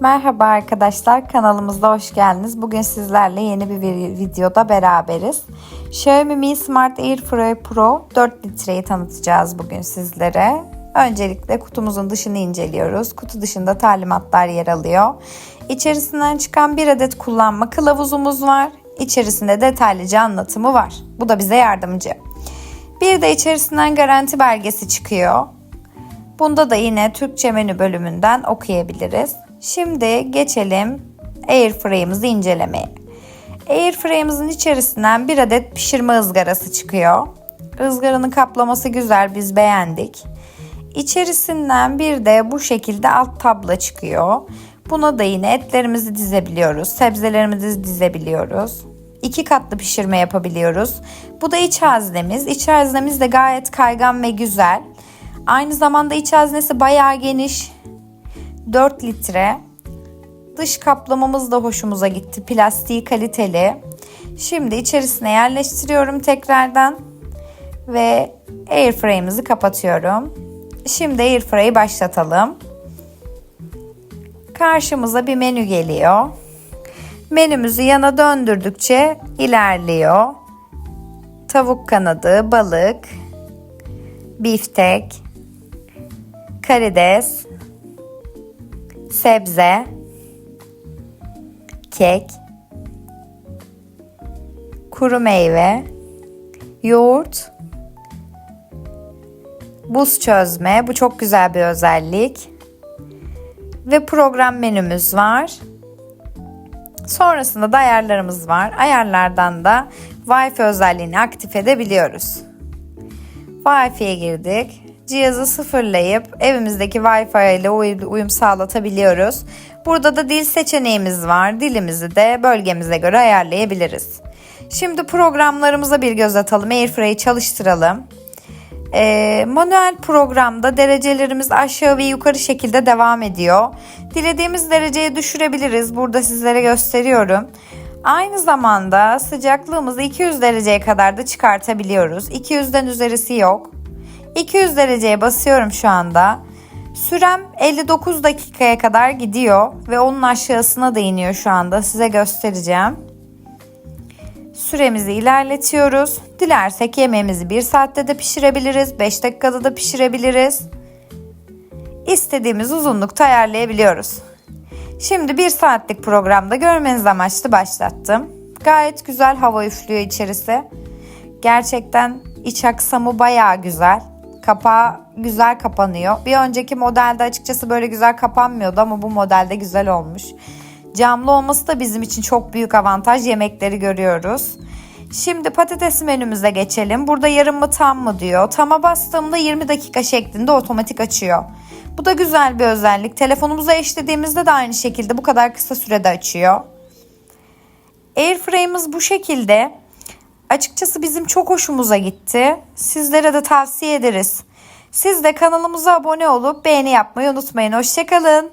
Merhaba arkadaşlar kanalımızda hoş geldiniz. Bugün sizlerle yeni bir vi- videoda beraberiz. Xiaomi Mi Smart Air Fryer Pro 4 litreyi tanıtacağız bugün sizlere. Öncelikle kutumuzun dışını inceliyoruz. Kutu dışında talimatlar yer alıyor. İçerisinden çıkan bir adet kullanma kılavuzumuz var. İçerisinde detaylıca anlatımı var. Bu da bize yardımcı. Bir de içerisinden garanti belgesi çıkıyor. Bunda da yine Türkçe menü bölümünden okuyabiliriz. Şimdi geçelim Airfryer'ımızı incelemeye. Airfryer'ımızın içerisinden bir adet pişirme ızgarası çıkıyor. Izgaranın kaplaması güzel biz beğendik. İçerisinden bir de bu şekilde alt tabla çıkıyor. Buna da yine etlerimizi dizebiliyoruz, sebzelerimizi dizebiliyoruz. İki katlı pişirme yapabiliyoruz. Bu da iç haznemiz. İç haznemiz de gayet kaygan ve güzel. Aynı zamanda iç haznesi bayağı geniş. 4 litre. Dış kaplamamız da hoşumuza gitti. Plastiği kaliteli. Şimdi içerisine yerleştiriyorum tekrardan. Ve airfryer'ımızı kapatıyorum. Şimdi airfryer'ı başlatalım. Karşımıza bir menü geliyor. Menümüzü yana döndürdükçe ilerliyor. Tavuk kanadı, balık, biftek, karides, sebze, kek, kuru meyve, yoğurt, buz çözme. Bu çok güzel bir özellik. Ve program menümüz var. Sonrasında da ayarlarımız var. Ayarlardan da Wi-Fi özelliğini aktif edebiliyoruz. Wi-Fi'ye girdik. Cihazı sıfırlayıp evimizdeki Wi-Fi ile uyum sağlatabiliyoruz. Burada da dil seçeneğimiz var. Dilimizi de bölgemize göre ayarlayabiliriz. Şimdi programlarımıza bir göz atalım. Airfryer'ı çalıştıralım. Ee, manuel programda derecelerimiz aşağı ve yukarı şekilde devam ediyor. Dilediğimiz dereceye düşürebiliriz. Burada sizlere gösteriyorum. Aynı zamanda sıcaklığımızı 200 dereceye kadar da çıkartabiliyoruz. 200'den üzerisi yok. 200 dereceye basıyorum şu anda. Sürem 59 dakikaya kadar gidiyor ve onun aşağısına da iniyor şu anda. Size göstereceğim. Süremizi ilerletiyoruz. Dilersek yemeğimizi 1 saatte de pişirebiliriz, 5 dakikada da pişirebiliriz. İstediğimiz uzunlukta ayarlayabiliyoruz. Şimdi 1 saatlik programda görmeniz amaçlı başlattım. Gayet güzel hava üflüyor içerisi. Gerçekten iç aksamı bayağı güzel. Kapağı güzel kapanıyor. Bir önceki modelde açıkçası böyle güzel kapanmıyordu ama bu modelde güzel olmuş. Camlı olması da bizim için çok büyük avantaj. Yemekleri görüyoruz. Şimdi patates menümüze geçelim. Burada yarım mı tam mı diyor. Tama bastığımda 20 dakika şeklinde otomatik açıyor. Bu da güzel bir özellik. Telefonumuza eşlediğimizde de aynı şekilde bu kadar kısa sürede açıyor. Airfryer'ımız bu şekilde. Açıkçası bizim çok hoşumuza gitti. Sizlere de tavsiye ederiz. Siz de kanalımıza abone olup beğeni yapmayı unutmayın. Hoşçakalın.